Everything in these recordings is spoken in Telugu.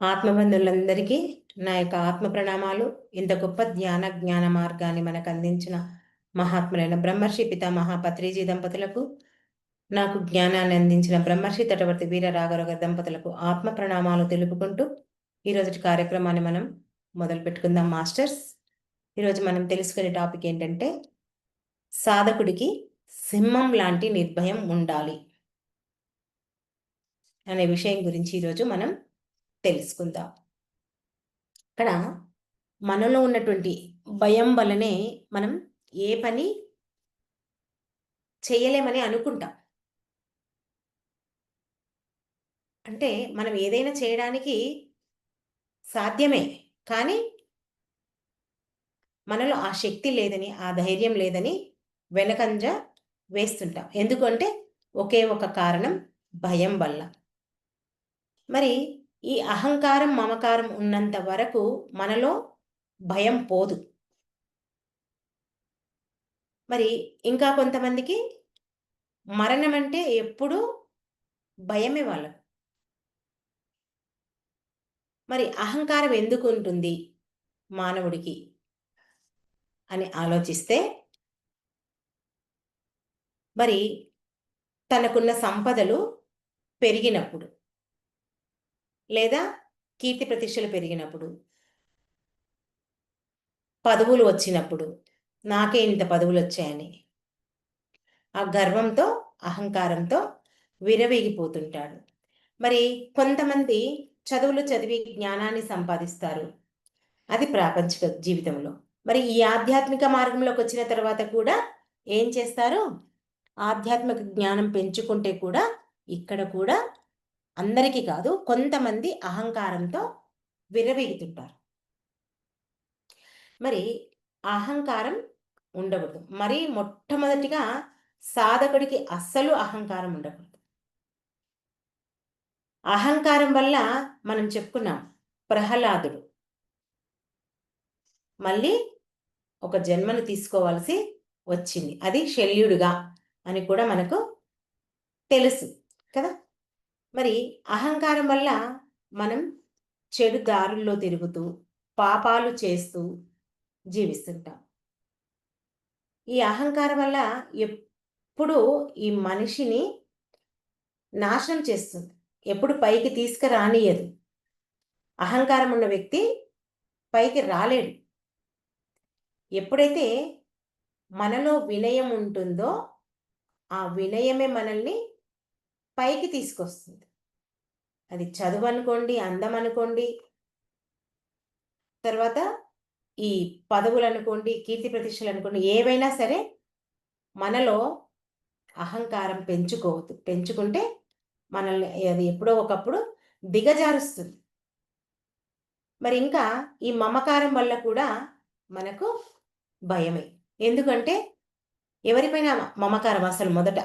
ఆత్మబంధువులందరికీ నా యొక్క ఆత్మ ప్రణామాలు. ఇంత గొప్ప ధ్యాన జ్ఞాన మార్గాన్ని మనకు అందించిన మహాత్ములైన బ్రహ్మర్షి పితామహ పత్రిజీ దంపతులకు నాకు జ్ఞానాన్ని అందించిన బ్రహ్మర్షి తటవర్తి వీర రాఘరగ దంపతులకు ఆత్మ ప్రణామాలు తెలుపుకుంటూ ఈరోజు కార్యక్రమాన్ని మనం మొదలు పెట్టుకుందాం మాస్టర్స్. ఈరోజు మనం తెలుసుకునే టాపిక్ ఏంటంటే సాధకుడికి సింహం లాంటి నిర్భయం ఉండాలి అనే విషయం గురించి ఈరోజు మనం తెలుసుకుందాం. ఇక్కడ మనలో ఉన్నటువంటి భయం వల్లనే మనం ఏ పని చేయలేమని అనుకుంటాం. అంటే మనం ఏదైనా చేయడానికి సాధ్యమే కానీ మనలో ఆ శక్తి లేదని ఆ ధైర్యం లేదని వెనకంజ వేస్తుంటాం. ఎందుకంటే ఒకే ఒక కారణం భయం వల్ల. మరి ఈ అహంకారం మమకారం ఉన్నంత వరకు మనలో భయం పోదు. మరి ఇంకా కొంతమందికి మరణం అంటే ఎప్పుడూ భయమే వాళ్ళకు. మరి అహంకారం ఎందుకు ఉంటుంది మానవుడికి అని ఆలోచిస్తే మరి తనకున్న సంపదలు పెరిగినప్పుడు లేదా కీర్తి ప్రతిష్టలు పెరిగినప్పుడు? పదవులు వచ్చినప్పుడు? నాకే ఇంత పదవులు వచ్చాయని. ఆ గర్వంతో అహంకారంతో విరవేగిపోతుంటాడు. మరి కొంతమంది చదువులు చదివి జ్ఞానాన్ని సంపాదిస్తారు. అది ప్రాపంచిక జీవితంలో. మరి ఈ ఆధ్యాత్మిక మార్గంలోకి వచ్చిన తర్వాత కూడా ఏం చేస్తారు? ఆధ్యాత్మిక జ్ఞానం పెంచుకుంటే కూడా ఇక్కడ కూడా అందరికీ కాదు కొంతమంది అహంకారంతో విరవీగుతుంటారు మరి అహంకారం ఉండకూడదు. మరి మొట్టమొదటిగా సాధకుడికి అస్సలు అహంకారం ఉండకూడదు. అహంకారం వల్ల మనం చెప్పుకున్నాం ప్రహ్లాదుడు. మళ్ళీ ఒక జన్మను తీసుకోవాల్సి వచ్చింది. అది శల్యుడుగా అని కూడా మనకు తెలుసు కదా? మరి అహంకారం వల్ల మనం చెడు దారుల్లో తిరుగుతూ పాపాలు చేస్తూ జీవిస్తుంటాం. ఈ అహంకారం వల్ల ఎప్పుడు ఈ మనిషిని నాశనం చేస్తుంది. ఎప్పుడు పైకి తీసుకురానియదు అహంకారం ఉన్న వ్యక్తి పైకి రాలేడు. ఎప్పుడైతే మనలో వినయం ఉంటుందో ఆ వినయమే మనల్ని పైకి తీసుకొస్తుంది. అది చదువు అనుకోండి అందం అనుకోండి తర్వాత ఈ పదవులు అనుకోండి కీర్తి ప్రతిష్టలు అనుకోండి ఏవైనా సరే మనలో అహంకారం పెంచుకోవద్దు. పెంచుకుంటే మనల్ని అది ఎప్పుడో ఒకప్పుడు దిగజారుస్తుంది. మరి ఇంకా ఈ మమకారం వల్ల కూడా మనకు భయమే. ఎందుకంటే ఎవరిపైన మమకారం అసలు మొదట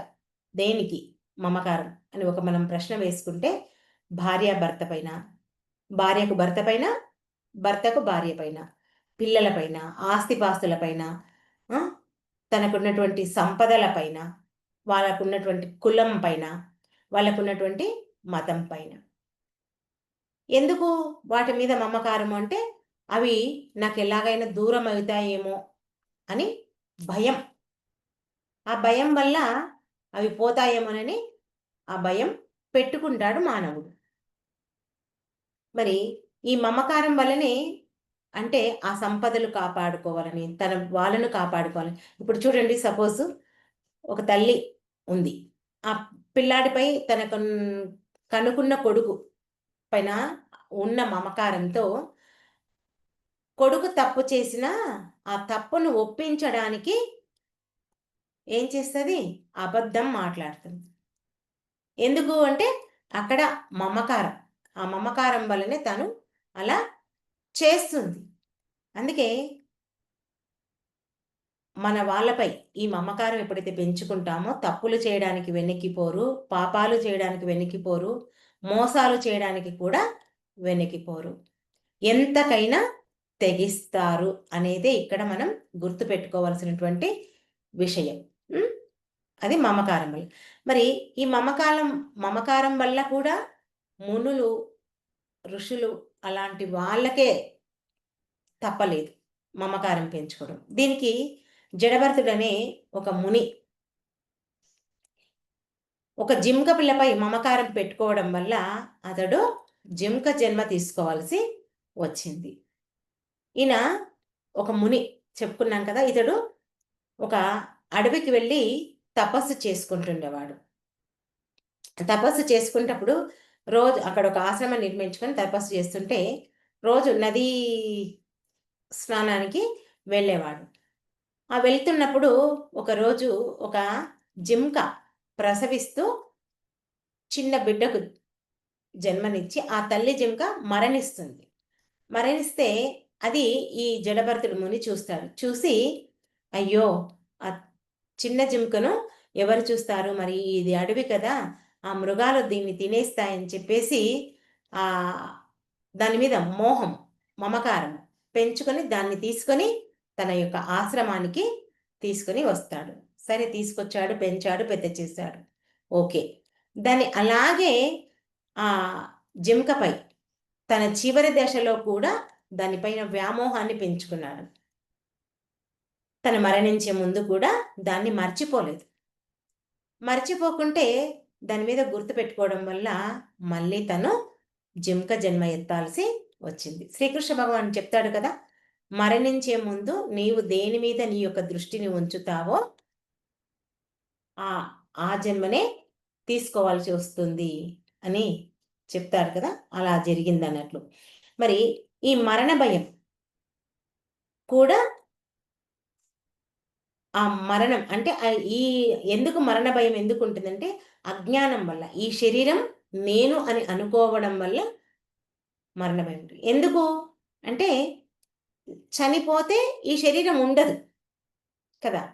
దేనికి? మమకారం అని ఒక మనం ప్రశ్న వేసుకుంటే భార్య భర్త పైన భార్యకు భర్త పైన భర్తకు భార్య పైన పిల్లలపైన ఆస్తిపాస్తులపైన తనకున్నటువంటి సంపదల పైన వాళ్ళకున్నటువంటి కులం పైన వాళ్ళకున్నటువంటి మతం పైన. ఎందుకు వాటి మీద మమకారం అంటే అవి నాకు ఎలాగైనా దూరం అవుతాయేమో అని భయం. ఆ భయం వల్ల అవి పోతాయేమోనని ఆ భయం పెట్టుకుంటాడు మానవుడు. మరి ఈ మమకారం వల్లనే అంటే ఆ సంపదలు కాపాడుకోవాలని తన వాళ్ళను కాపాడుకోవాలని. ఇప్పుడు చూడండి సపోజ్ ఒక తల్లి ఉంది. ఆ పిల్లాడిపై తన కనుకున్న కొడుకు పైన ఉన్న మమకారంతో కొడుకు తప్పు చేసిన ఆ తప్పును ఒప్పించడానికి ఏం చేస్తుంది? అబద్ధం మాట్లాడుతుంది. ఎందుకు అంటే అక్కడ మమకారం. ఆ మమకారం వల్లనే తను అలా చేస్తుంది. అందుకే మన వాళ్ళపై ఈ మమకారం ఎప్పుడైతే పెంచుకుంటామో తప్పులు చేయడానికి వెనక్కిపోరు పాపాలు చేయడానికి వెనక్కిపోరు మోసాలు చేయడానికి కూడా వెనక్కిపోరు ఎంతకైనా తెగిస్తారు అనేదే ఇక్కడ మనం గుర్తుపెట్టుకోవాల్సినటువంటి విషయం. అది మమకారం వల్ల. మరి ఈ మమకారం మమకారం వల్ల కూడా మునులు ఋషులు అలాంటి వాళ్ళకే తప్పలేదు మమకారం పెంచుకోవడం. దీనికి జడభరతుడనే ఒక ముని. ఒక జింక పిల్లపై మమకారం పెట్టుకోవడం వల్ల అతడు జింక జన్మ తీసుకోవాల్సి వచ్చింది. ఈయన ఒక ముని చెప్పుకున్నాం కదా ఇతడు ఒక అడవికి వెళ్ళి తపస్సు చేసుకుంటుండేవాడు. తపస్సు చేసుకునేటప్పుడు రోజు అక్కడ ఒక ఆశ్రమం నిర్మించుకొని తపస్సు చేస్తుంటే రోజు నదీ స్నానానికి వెళ్ళేవాడు. ఆ వెళ్తున్నప్పుడు ఒకరోజు ఒక జింక ప్రసవిస్తూ చిన్న బిడ్డకు జన్మనిచ్చి ఆ తల్లి జింక మరణిస్తుంది. మరణిస్తే అది ఈ జడభరతుడు ముని చూస్తాడు. చూసి అయ్యో చిన్న జింకను ఎవరు చూస్తారు? మరి ఇది అడవి కదా ఆ మృగాలు దీన్ని తినేస్తాయని చెప్పేసి ఆ దాని మీద మోహం మమకారం పెంచుకొని దాన్ని తీసుకొని తన యొక్క ఆశ్రమానికి తీసుకొని వస్తాడు. సరే తీసుకొచ్చాడు పెంచాడు పెద్ద చేశాడు. ఓకే. దాన్ని అలాగే ఆ జింకపై తన చివరి దశలో కూడా దానిపైన వ్యామోహాన్ని పెంచుకున్నాడు. తను మరణించే ముందు కూడా దాన్ని మర్చిపోలేదు. మర్చిపోకుంటే దాని మీద గుర్తు పెట్టుకోవడం వల్ల మళ్ళీ తను జింక జన్మ ఎత్తాల్సి వచ్చింది. శ్రీకృష్ణ భగవాన్ చెప్తాడు కదా మరణించే ముందు నీవు దేని మీద నీ యొక్క దృష్టిని ఉంచుతావో ఆ ఆ జన్మనే తీసుకోవాల్సి వస్తుంది అని చెప్తారు కదా అలా జరిగింది అన్నట్లు మరి ఈ మరణ భయం కూడా ఆ మరణం అంటే ఈ ఎందుకు మరణ భయం ఎందుకు ఉంటుందంటే అజ్ఞానం వల్ల ఈ శరీరం నేను అని అనుకోవడం వల్ల మరణ భయం ఉంటుంది. ఎందుకు? అంటే చనిపోతే ఈ శరీరం ఉండదు కదా.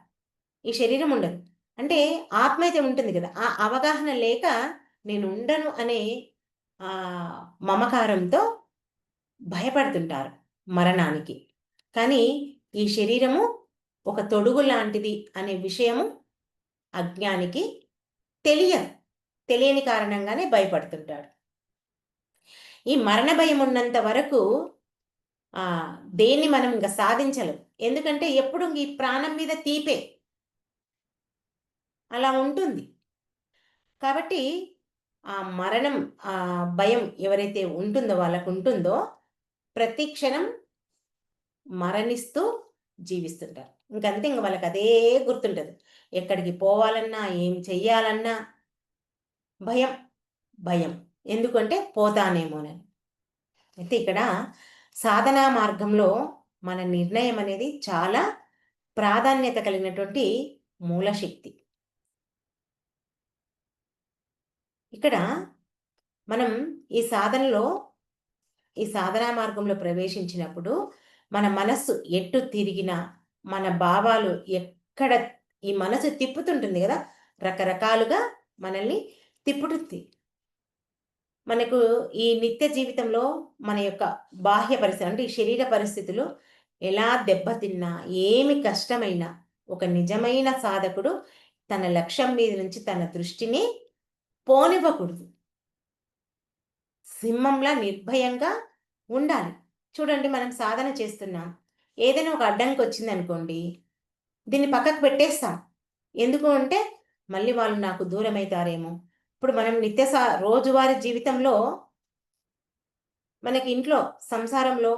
ఈ శరీరం ఉండదు. అంటే ఆత్మ అయితే ఉంటుంది కదా. ఆ అవగాహన లేక నేను ఉండను అనే ఆ మమకారంతో భయపడుతుంటారు మరణానికి. కానీ ఈ శరీరము ఒక తొడుగు లాంటిది అనే విషయము అజ్ఞానికి తెలియదు. తెలియని కారణంగానే భయపడుతుంటాడు. ఈ మరణ భయం ఉన్నంత వరకు దేన్ని మనం ఇంకా సాధించలేం. ఎందుకంటే ఎప్పుడు ఈ ప్రాణం మీద తీపే. అలా ఉంటుంది. కాబట్టి ఆ మరణం ఆ భయం ఎవరైతే ఉంటుందో వాళ్ళకు ఉంటుందో ప్రతి క్షణం మరణిస్తూ జీవిస్తుంటారు. ఇంకంతే ఇంక వాళ్ళకి అదే గుర్తుంటుంది. ఎక్కడికి పోవాలన్నా ఏం చెయ్యాలన్నా భయం భయం. ఎందుకంటే పోతానేమోనని అయితే ఇక్కడ సాధనా మార్గంలో మన నిర్ణయం అనేది చాలా ప్రాధాన్యత కలిగినటువంటి మూలశక్తి. ఇక్కడ మనం ఈ సాధనలో ఈ సాధనా మార్గంలో ప్రవేశించినప్పుడు మన మనస్సు ఎట్టు తిరిగినా మన భావాలు ఎక్కడ ఈ మనసు తిప్పుతుంటుంది కదా? రకరకాలుగా మనల్ని తిప్పుతుంది. మనకు ఈ నిత్య జీవితంలో మన యొక్క బాహ్య పరిస్థితి అంటే ఈ శరీర పరిస్థితులు ఎలా దెబ్బతిన్నా ఏమి కష్టమైనా ఒక నిజమైన సాధకుడు తన లక్ష్యం మీద నుంచి తన దృష్టిని పోనివ్వకూడదు. సింహంలా నిర్భయంగా ఉండాలి. చూడండి మనం సాధన చేస్తున్నాం. ఏదైనా ఒక అడ్డంకి వచ్చింది అనుకోండి దీన్ని పక్కకు పెట్టేస్తాం. ఎందుకు అంటే మళ్ళీ వాళ్ళు నాకు దూరం అవుతారేమో ఇప్పుడు మనం నిత్య రోజువారి జీవితంలో మనకి ఇంట్లో సంసారంలో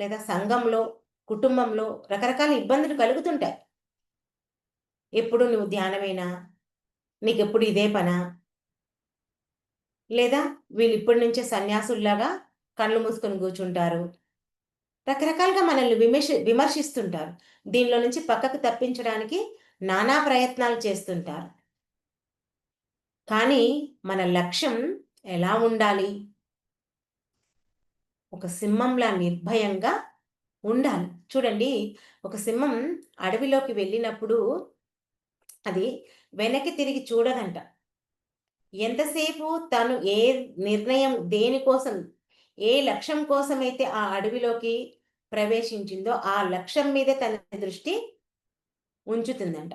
లేదా సంఘంలో కుటుంబంలో రకరకాల ఇబ్బందులు కలుగుతుంటాయి. ఎప్పుడు నువ్వు ధ్యానమేనా నీకు ఎప్పుడు ఇదే పనా? లేదా వీళ్ళు ఇప్పటి నుంచే సన్యాసుల్లాగా కళ్ళు మూసుకొని కూర్చుంటారు. రకరకాలుగా మనల్ని విమర్శ విమర్శిస్తుంటారు. దీనిలో నుంచి పక్కకు తప్పించడానికి నానా ప్రయత్నాలు చేస్తుంటారు. కానీ మన లక్ష్యం ఎలా ఉండాలి? ఒక సింహంలా నిర్భయంగా ఉండాలి. చూడండి ఒక సింహం అడవిలోకి వెళ్ళినప్పుడు అది వెనక్కి తిరిగి చూడదంట. ఎంతసేపు తను ఏ నిర్ణయం దేనికోసం ఏ లక్ష్యం కోసమైతే ఆ అడవిలోకి ప్రవేశించిందో ఆ లక్ష్యం మీదే తన దృష్టి ఉంచుతుందంట.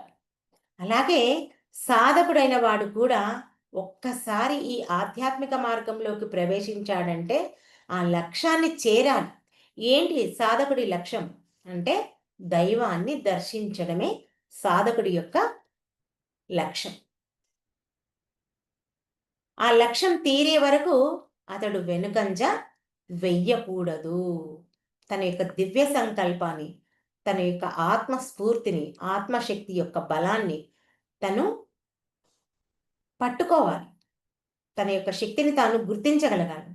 అలాగే సాధకుడైన వాడు కూడా ఒక్కసారి ఈ ఆధ్యాత్మిక మార్గంలోకి ప్రవేశించాడంటే ఆ లక్ష్యాన్ని చేరాలి. ఏంటి సాధకుడి లక్ష్యం? అంటే దైవాన్ని దర్శించడమే సాధకుడి యొక్క లక్ష్యం. ఆ లక్ష్యం తీరే వరకు అతడు వెనుకంజ వెయ్యకూడదు. తన యొక్క దివ్య సంకల్పాన్ని తన యొక్క ఆత్మస్ఫూర్తిని ఆత్మశక్తి యొక్క బలాన్ని తను పట్టుకోవాలి. తన యొక్క శక్తిని తాను గుర్తించగలగాలి.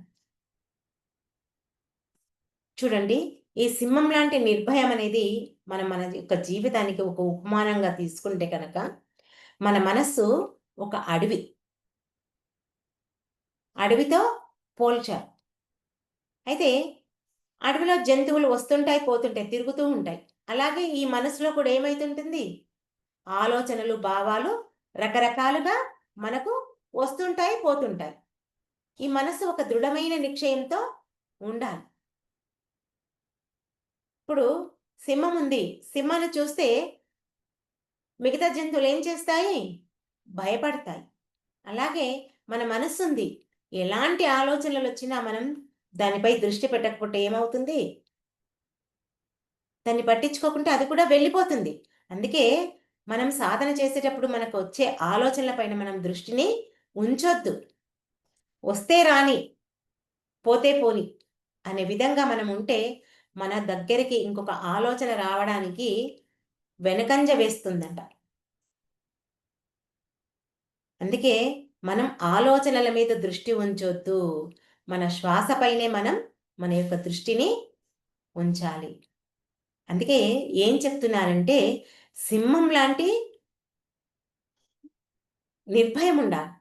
చూడండి ఈ సింహం లాంటి నిర్భయం అనేది మనం మన యొక్క జీవితానికి ఒక ఉపమానంగా తీసుకుంటే కనుక మన మనస్సు ఒక అడవి. అడవితో పోల్చారు అయితే అడవిలో జంతువులు వస్తుంటాయి పోతుంటాయి తిరుగుతూ ఉంటాయి. అలాగే ఈ మనసులో కూడా ఏమైతుంటుంది? ఆలోచనలు భావాలు రకరకాలుగా మనకు వస్తుంటాయి పోతుంటాయి. ఈ మనసు ఒక దృఢమైన నిశ్చయంతో ఉండాలి. ఇప్పుడు సింహం ఉంది. సింహాన్ని చూస్తే మిగతా జంతువులు ఏం చేస్తాయి? భయపడతాయి. అలాగే మన మనస్సు ఉంది. ఎలాంటి ఆలోచనలు వచ్చినా మనం దానిపై దృష్టి పెట్టకపోతే ఏమవుతుంది? దాన్ని పట్టించుకోకుంటే అది కూడా వెళ్ళిపోతుంది. అందుకే మనం సాధన చేసేటప్పుడు మనకు వచ్చే ఆలోచనల పైన మనం దృష్టిని ఉంచొద్దు. వస్తే రాని పోతే పోని అనే విధంగా మనం ఉంటే మన దగ్గరికి ఇంకొక ఆలోచన రావడానికి వెనకంజ వేస్తుందంట. అందుకే మనం ఆలోచనల మీద దృష్టి ఉంచొద్దు. మన శ్వాసపైనే మనం మన యొక్క దృష్టిని ఉంచాలి. అందుకే ఏం చెప్తున్నారంటే సింహం లాంటి నిర్భయం ఉండాలి.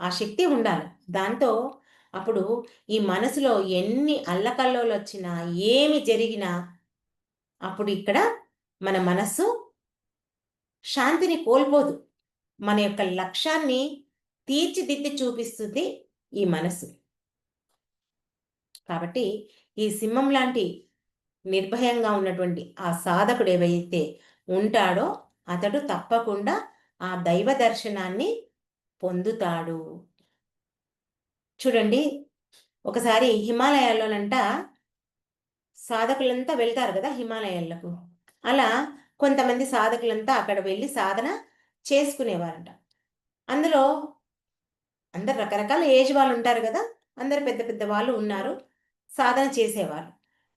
ఆ శక్తి ఉండాలి. దాంతో అప్పుడు ఈ మనసులో ఎన్ని అల్లకల్లోలు వచ్చినా ఏమి జరిగినా అప్పుడు ఇక్కడ మన మనస్సు శాంతిని కోల్పోదు. మన యొక్క లక్ష్యాన్ని తీర్చిదిద్ది చూపిస్తుంది ఈ మనసు కాబట్టి ఈ సింహం లాంటి నిర్భయంగా ఉన్నటువంటి ఆ సాధకుడు ఏవైతే ఉంటాడో అతడు తప్పకుండా ఆ దైవ దర్శనాన్ని పొందుతాడు. చూడండి ఒకసారి హిమాలయాల్లోనంట సాధకులంతా వెళ్తారు కదా హిమాలయాలకు. అలా కొంతమంది సాధకులంతా అక్కడ వెళ్ళి సాధన చేసుకునేవారంట. అందులో అందరు రకరకాల ఏజ్ వాళ్ళు ఉంటారు కదా అందరు పెద్ద పెద్ద వాళ్ళు ఉన్నారు. సాధన చేసేవారు.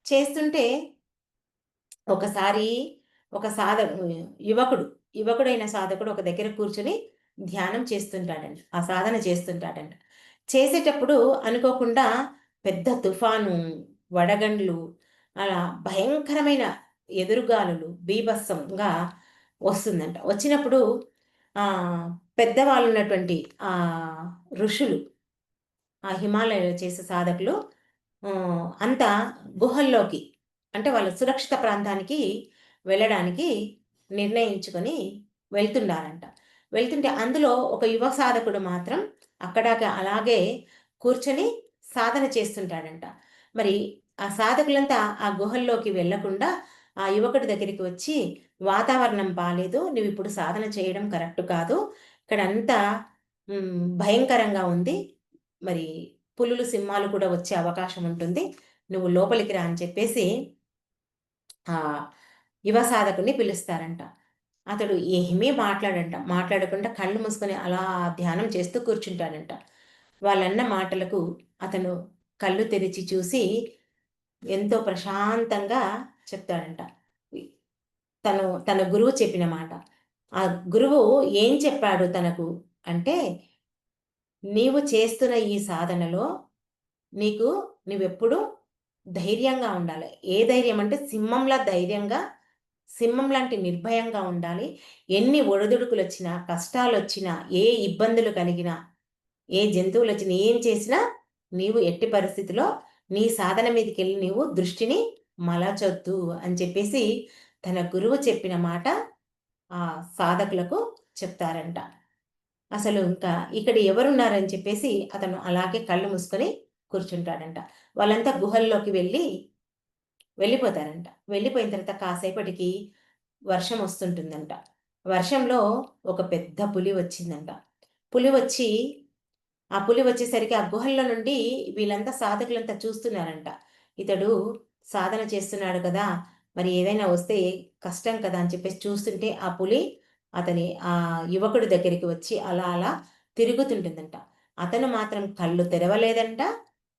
చేస్తుంటే ఒకసారి ఒక సాధ యువకుడు యువకుడైన సాధకుడు ఒక దగ్గర కూర్చొని ధ్యానం చేస్తుంటాడంట ఆ సాధన చేస్తుంటాడంట. చేసేటప్పుడు అనుకోకుండా పెద్ద తుఫాను వడగండ్లు అలా భయంకరమైన ఎదురుగాలులు బీభత్సంగా వస్తుందంట. వచ్చినప్పుడు పెద్దవాళ్ళు ఉన్నటువంటి ఆ ఋషులు ఆ హిమాలయ చేసే సాధకులు అంతా గుహల్లోకి అంటే వాళ్ళ సురక్షిత ప్రాంతానికి వెళ్ళడానికి నిర్ణయించుకొని వెళ్తున్నారంట. వెళ్తుంటే అందులో ఒక యువ సాధకుడు మాత్రం అక్కడాకి అలాగే కూర్చొని సాధన చేస్తుంటాడంట. మరి ఆ సాధకులంతా ఆ గుహల్లోకి వెళ్ళకుండా ఆ యువకుడి దగ్గరికి వచ్చి వాతావరణం బాగాలేదు నువ్వు ఇప్పుడు సాధన చేయడం కరెక్ట్ కాదు. ఇక్కడ అంతా భయంకరంగా ఉంది. మరి పులులు సింహాలు కూడా వచ్చే అవకాశం ఉంటుంది. నువ్వు లోపలికి రా అని చెప్పేసి ఆ యువ సాధకుని పిలుస్తారంట. అతడు ఏమీ మాట్లాడంట. మాట్లాడకుండా కళ్ళు మూసుకొని అలా ధ్యానం చేస్తూ కూర్చుంటాడంట. వాళ్ళన్న మాటలకు అతను కళ్ళు తెరిచి చూసి ఎంతో ప్రశాంతంగా చెప్తాడంట. తను తన గురువు చెప్పిన మాట. ఆ గురువు ఏం చెప్పాడు తనకు అంటే నీవు చేస్తున్న ఈ సాధనలో నీకు నువ్వెప్పుడు ధైర్యంగా ఉండాలి. ఏ ధైర్యం అంటే సింహంలా ధైర్యంగా సింహం లాంటి నిర్భయంగా ఉండాలి. ఎన్ని ఒడిదుడుకులు వచ్చినా కష్టాలు వచ్చినా ఏ ఇబ్బందులు కలిగినా ఏ జంతువులు వచ్చినా ఏం చేసినా నీవు ఎట్టి పరిస్థితిలో నీ సాధన మీదకి వెళ్ళి నీవు దృష్టిని మలచొద్దు అని చెప్పేసి తన గురువు చెప్పిన మాట ఆ సాధకులకు చెప్తారంట. అసలు ఇంకా ఇక్కడ ఎవరున్నారని చెప్పేసి అతను అలాగే కళ్ళు మూసుకొని కూర్చుంటాడంట. వాళ్ళంతా గుహల్లోకి వెళ్ళి వెళ్ళిపోతారంట. వెళ్ళిపోయిన తర్వాత కాసేపటికి వర్షం వస్తుంటుందంట. వర్షంలో ఒక పెద్ద పులి వచ్చిందంట. పులి వచ్చి ఆ పులి వచ్చేసరికి ఆ గుహల్లో నుండి వీళ్ళంతా సాధకులంతా చూస్తున్నారంట. ఇతడు సాధన చేస్తున్నాడు కదా మరి ఏదైనా వస్తే కష్టం కదా అని చెప్పేసి చూస్తుంటే ఆ పులి అతని ఆ యువకుడి దగ్గరికి వచ్చి అలా అలా తిరుగుతుంటుందంట. అతను మాత్రం కళ్ళు తెరవలేదంట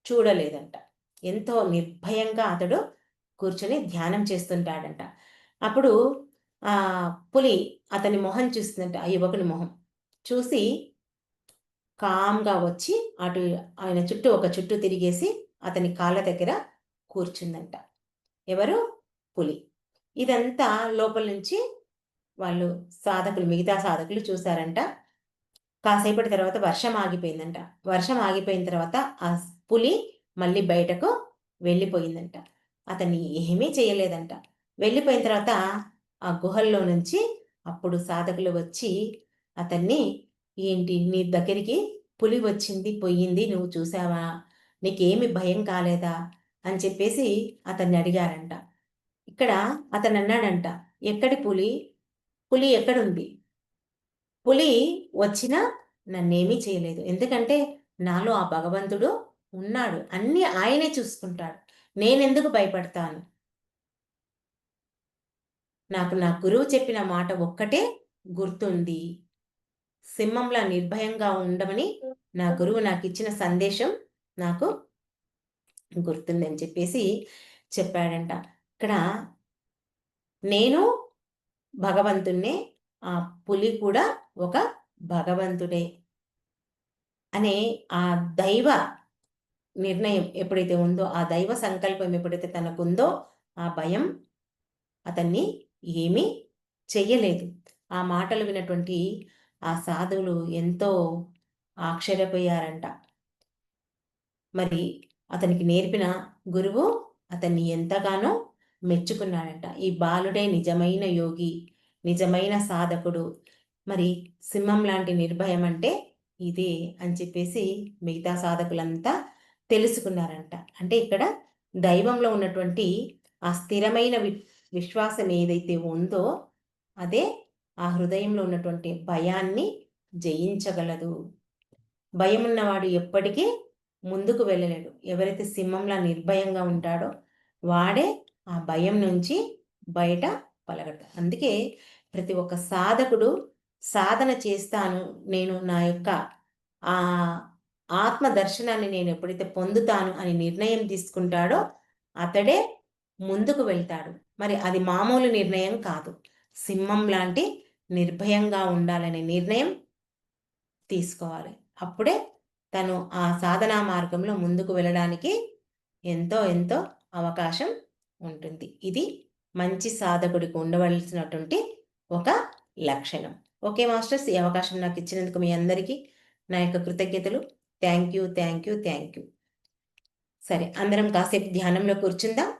చూడలేదంట. ఎంతో నిర్భయంగా అతడు కూర్చొని ధ్యానం చేస్తుంటాడంట. అప్పుడు ఆ పులి అతని మొహం చూస్తుందంట ఆ యువకుని మొహం. చూసి కామ్గా వచ్చి అటు ఆయన చుట్టూ ఒక చుట్టూ తిరిగేసి అతని కాళ్ళ దగ్గర కూర్చుందంట. ఎవరు? పులి. ఇదంతా లోపల నుంచి వాళ్ళు సాధకులు మిగతా సాధకులు చూశారంట. కాసేపటి తర్వాత వర్షం ఆగిపోయిందంట. వర్షం ఆగిపోయిన తర్వాత ఆ పులి మళ్ళీ బయటకు వెళ్ళిపోయిందంట. అతన్ని ఏమీ చేయలేదంట. వెళ్ళిపోయిన తర్వాత ఆ గుహల్లో నుంచి అప్పుడు సాధకులు వచ్చి అతన్ని ఏంటి నీ దగ్గరికి పులి వచ్చింది పోయింది నువ్వు చూసావా నీకేమి భయం కాలేదా? అని చెప్పేసి అతన్ని అడిగారంట. ఇక్కడ అతను అన్నాడంట ఎక్కడి పులి? పులి ఎక్కడుంది? పులి వచ్చినా నన్నేమీ చేయలేదు. ఎందుకంటే నాలో ఆ భగవంతుడు ఉన్నాడు. అన్ని ఆయనే చూసుకుంటాడు. నేనెందుకు భయపడతాను? నాకు నా గురువు చెప్పిన మాట ఒక్కటే గుర్తుంది. సింహంలా నిర్భయంగా ఉండమని నా గురువు నాకు ఇచ్చిన సందేశం నాకు గుర్తుందని చెప్పేసి చెప్పాడంట. ఇక్కడ నేను భగవంతుణ్ణే ఆ పులి కూడా ఒక భగవంతుడే అనే ఆ దైవ నిర్ణయం ఎప్పుడైతే ఉందో ఆ దైవ సంకల్పం ఎప్పుడైతే తనకుందో ఆ భయం అతన్ని ఏమీ చెయ్యలేదు. ఆ మాటలు వినటువంటి ఆ సాధువులు ఎంతో ఆశ్చర్యపోయారంట. మరి అతనికి నేర్పిన గురువు అతన్ని ఎంతగానో మెచ్చుకున్నాడంట. ఈ బాలుడే నిజమైన యోగి నిజమైన సాధకుడు. మరి సింహం లాంటి నిర్భయం అంటే ఇదే అని చెప్పేసి మిగతా సాధకులంతా తెలుసుకున్నారంట. అంటే ఇక్కడ దైవంలో ఉన్నటువంటి ఆ స్థిరమైన విశ్వాసం ఏదైతే ఉందో అదే ఆ హృదయంలో ఉన్నటువంటి భయాన్ని జయించగలదు. భయం ఉన్నవాడు ఎప్పటికీ ముందుకు వెళ్ళలేడు. ఎవరైతే సింహంలా నిర్భయంగా ఉంటాడో వాడే ఆ భయం నుంచి బయట పలగడతాడు అందుకే ప్రతి ఒక్క సాధకుడు సాధన చేస్తాను నేను నా యొక్క ఆ ఆత్మ దర్శనాన్ని నేను ఎప్పుడైతే పొందుతాను అని నిర్ణయం తీసుకుంటాడో అతడే ముందుకు వెళ్తాడు. మరి అది మామూలు నిర్ణయం కాదు. సింహం లాంటి నిర్భయంగా ఉండాలనే నిర్ణయం తీసుకోవాలి. అప్పుడే తను ఆ సాధనా మార్గంలో ముందుకు వెళ్ళడానికి ఎంతో ఎంతో అవకాశం ఉంటుంది. ఇది మంచి సాధకుడికి ఉండవలసినటువంటి ఒక లక్షణం. ఓకే మాస్టర్స్ ఈ అవకాశం నాకు ఇచ్చినందుకు మీ అందరికీ నా యొక్క కృతజ్ఞతలు. Thank you thank you thank you. సరే అందరం కాసేపు ధ్యానంలో కూర్చుందాం.